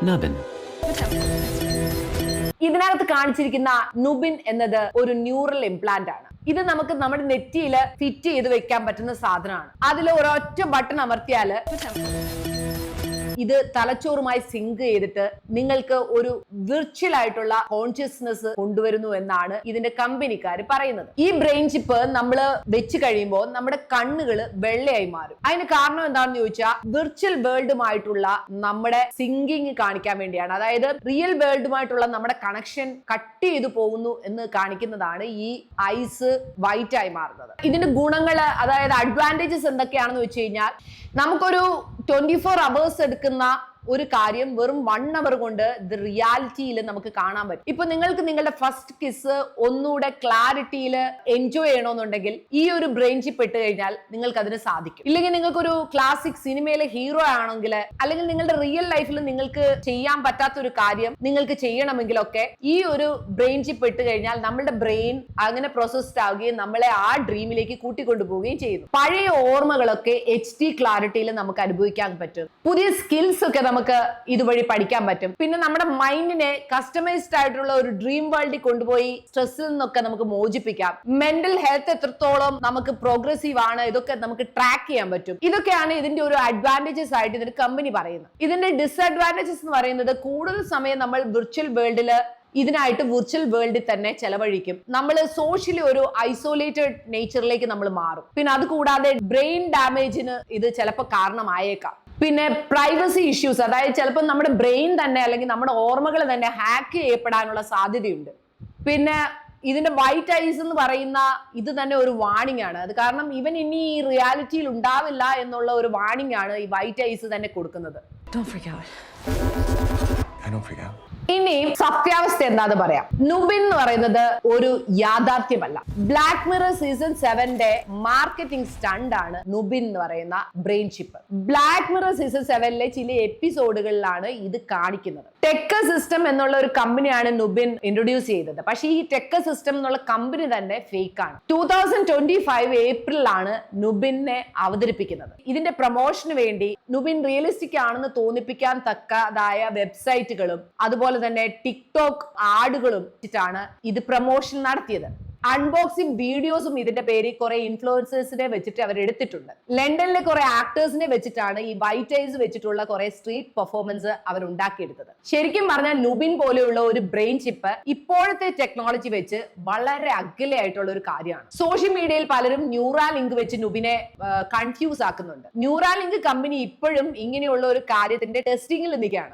Nubbin. ഇതിനകത്ത് കാണിച്ചിരിക്കുന്ന നുബിൻ എന്നത് ഒരു ന്യൂറൽ ഇംപ്ലാന്റ് ആണ് ഇത് നമുക്ക് നമ്മുടെ നെറ്റിയിൽ ഫിറ്റ് ചെയ്ത് വെക്കാൻ പറ്റുന്ന സാധനമാണ് അതിൽ ഒരൊറ്റ ബട്ടൺ അമർത്തിയാൽ ഇത് തലച്ചോറുമായി സിങ്ക് ചെയ്തിട്ട് നിങ്ങൾക്ക് ഒരു വിർച്വൽ ആയിട്ടുള്ള കോൺഷ്യസ്നെസ് കൊണ്ടുവരുന്നു എന്നാണ് ഇതിന്റെ കമ്പനിക്കാർ പറയുന്നത്. ഈ ബ്രെയിൻ ചിപ്പ് നമ്മൾ വെച്ച് കഴിയുമ്പോൾ നമ്മുടെ കണ്ണുകൾ വെള്ളയായി മാറും. അതിന് കാരണം എന്താണെന്ന് ചോദിച്ചാൽ വിർച്വൽ വേൾഡുമായിട്ടുള്ള നമ്മുടെ സിങ്കിങ് കാണിക്കാൻ വേണ്ടിയാണ്. അതായത് റിയൽ വേൾഡുമായിട്ടുള്ള നമ്മുടെ കണക്ഷൻ കട്ട് ചെയ്തു പോകുന്നു എന്ന് കാണിക്കുന്നതാണ് ഈ ഐസ് വൈറ്റ് ആയി മാറുന്നത്. ഇതിന്റെ ഗുണങ്ങൾ അതായത് അഡ്വാന്റേജസ് എന്തൊക്കെയാണെന്ന് വെച്ച് കഴിഞ്ഞാൽ നമുക്കൊരു ട്വന്റി ഫോർ അവേഴ്സ് എടുക്കുന്ന ഒരു കാര്യം വെറും വൺ അവർ കൊണ്ട് ഇത് റിയാലിറ്റിയിൽ നമുക്ക് കാണാൻ പറ്റും. ഇപ്പൊ നിങ്ങൾക്ക് നിങ്ങളുടെ ഫസ്റ്റ് കിസ് ഒന്നുകൂടെ ക്ലാരിറ്റിയിൽ എൻജോയ് ചെയ്യണമെന്നുണ്ടെങ്കിൽ ഈ ഒരു ബ്രെയിൻ ചിപ്പ് ഇട്ട് കഴിഞ്ഞാൽ നിങ്ങൾക്ക് അതിന് സാധിക്കും. ഇല്ലെങ്കിൽ നിങ്ങൾക്കൊരു ക്ലാസിക് സിനിമയിലെ ഹീറോ ആണെങ്കിൽ അല്ലെങ്കിൽ നിങ്ങളുടെ റിയൽ ലൈഫിൽ നിങ്ങൾക്ക് ചെയ്യാൻ പറ്റാത്ത ഒരു കാര്യം നിങ്ങൾക്ക് ചെയ്യണമെങ്കിലൊക്കെ ഈ ഒരു ബ്രെയിൻ ചിപ്പ് ഇട്ട് കഴിഞ്ഞാൽ നമ്മുടെ ബ്രെയിൻ അങ്ങനെ പ്രോസസ്ഡ് ആവുകയും നമ്മളെ ആ ഡ്രീമിലേക്ക് കൂട്ടിക്കൊണ്ടുപോവുകയും ചെയ്യുന്നു പഴയ ഓർമ്മകളൊക്കെ എച്ച് ഡി ക്ലാരിറ്റിയിൽ നമുക്ക് അനുഭവിക്കാൻ പറ്റും. പുതിയ സ്കിൽസ് ഒക്കെ നമുക്ക് ഇതുവഴി പഠിക്കാൻ പറ്റും. പിന്നെ നമ്മുടെ മൈൻഡിനെ കസ്റ്റമൈസ്ഡ് ആയിട്ടുള്ള ഒരു ഡ്രീം വേൾഡിൽ കൊണ്ടുപോയി സ്ട്രെസ്സിൽ നിന്നൊക്കെ നമുക്ക് മോചിപ്പിക്കാം. മെന്റൽ ഹെൽത്ത് എത്രത്തോളം നമുക്ക് പ്രോഗ്രസീവ് ആണ് ഇതൊക്കെ നമുക്ക് ട്രാക്ക് ചെയ്യാൻ പറ്റും. ഇതൊക്കെയാണ് ഇതിന്റെ ഒരു അഡ്വാന്റേജസ് ആയിട്ട് ഇതിന്റെ കമ്പനി പറയുന്നത്. ഇതിന്റെ ഡിസ്അഡ്വാന്റേജസ് എന്ന് പറയുന്നത് കൂടുതൽ സമയം നമ്മൾ വിർച്വൽ വേൾഡിൽ ഇതിനായിട്ട് വിർച്വൽ വേൾഡിൽ തന്നെ ചെലവഴിക്കും. നമ്മൾ സോഷ്യലി ഒരു ഐസോലേറ്റഡ് നേച്ചറിലേക്ക് നമ്മൾ മാറും. പിന്നെ അത് കൂടാതെ ബ്രെയിൻ ഡാമേജിന് ഇത് ചിലപ്പോൾ കാരണമായേക്കാം. പിന്നെ പ്രൈവസി ഇഷ്യൂസ് അതായത് ചിലപ്പോൾ നമ്മുടെ ബ്രെയിൻ തന്നെ അല്ലെങ്കിൽ നമ്മുടെ ഓർമ്മകൾ തന്നെ ഹാക്ക് ചെയ്യപ്പെടാനുള്ള സാധ്യതയുണ്ട്. പിന്നെ ഇതിന്റെ വൈറ്റ് ഐസ് എന്ന് പറയുന്ന ഇത് തന്നെ ഒരു വാണിംഗ് ആണ്. അത് കാരണം ഇവൻ ഇനി ഈ റിയാലിറ്റിയിൽ ഉണ്ടാവില്ല എന്നുള്ള ഒരു വാണിംഗ് ആണ് ഈ വൈറ്റ് ഐസ് തന്നെ കൊടുക്കുന്നത്. Don't freak out. I don't freak out. ഇനി സത്യാവസ്ഥ എന്താന്ന് പറയാം. നുബിൻ എന്ന് പറയുന്നത് ഒരു യാഥാർത്ഥ്യമല്ല. ബ്ലാക്ക് മിറർ സീസൺ സെവന്റെ മാർക്കറ്റിംഗ് സ്റ്റണ്ട് ആണ് നുബിൻ എന്ന് പറയുന്ന brain chip Black Mirror season സെവനിലെ ചില എപ്പിസോഡുകളിലാണ് ഇത് കാണിക്കുന്നത്. ടെക്ക സിസ്റ്റം എന്നുള്ള ഒരു കമ്പനിയാണ് നുബിൻ ഇൻട്രൊഡ്യൂസ് ചെയ്തത്. പക്ഷേ ഈ ടെക്ക സിസ്റ്റം എന്നുള്ള കമ്പനി തന്നെ ഫേക്ക് ആണ്. ടൂ തൗസൻഡ് ട്വന്റി ഫൈവ് ഏപ്രിലാണ് നുബിനെ അവതരിപ്പിക്കുന്നത്. ഇതിന്റെ പ്രൊമോഷന് വേണ്ടി നുബിൻ റിയലിസ്റ്റിക് ആണെന്ന് തോന്നിപ്പിക്കാൻ തക്കതായ വെബ്സൈറ്റുകളും അതുപോലെ തന്നെ ടിക്ടോക്ക് ആടുകളും വെച്ചിട്ടാണ് ഇത് പ്രൊമോഷൻ നടത്തിയത്. അൺബോക്സിംഗ് വീഡിയോസും ഇതിന്റെ പേരിൽ കുറെ ഇൻഫ്ലുവൻസേഴ്സിനെ വെച്ചിട്ട് അവർ എടുത്തിട്ടുണ്ട്. ലണ്ടനിലെ കുറെ ആക്ടേഴ്സിനെ വെച്ചിട്ടാണ് ഈ വൈറ്റ് ഐസ് വെച്ചിട്ടുള്ള കുറെ സ്ട്രീറ്റ് പെർഫോമൻസ് അവർ ഉണ്ടാക്കിയെടുത്തത്. ശരിക്കും പറഞ്ഞാൽ നുബിൻ പോലെയുള്ള ഒരു ബ്രെയിൻ ചിപ്പ് ഇപ്പോഴത്തെ ടെക്നോളജി വെച്ച് വളരെ അകലെയായിട്ടുള്ള ഒരു കാര്യമാണ്. സോഷ്യൽ മീഡിയയിൽ പലരും ന്യൂറാ ലിങ്ക് വെച്ച് നുബിനെ കൺഫ്യൂസ് ആക്കുന്നുണ്ട്. ന്യൂറാ ലിങ്ക് കമ്പനി ഇപ്പോഴും ഇങ്ങനെയുള്ള ഒരു കാര്യത്തിന്റെ ടെസ്റ്റിംഗിൽ നിൽക്കുകയാണ്.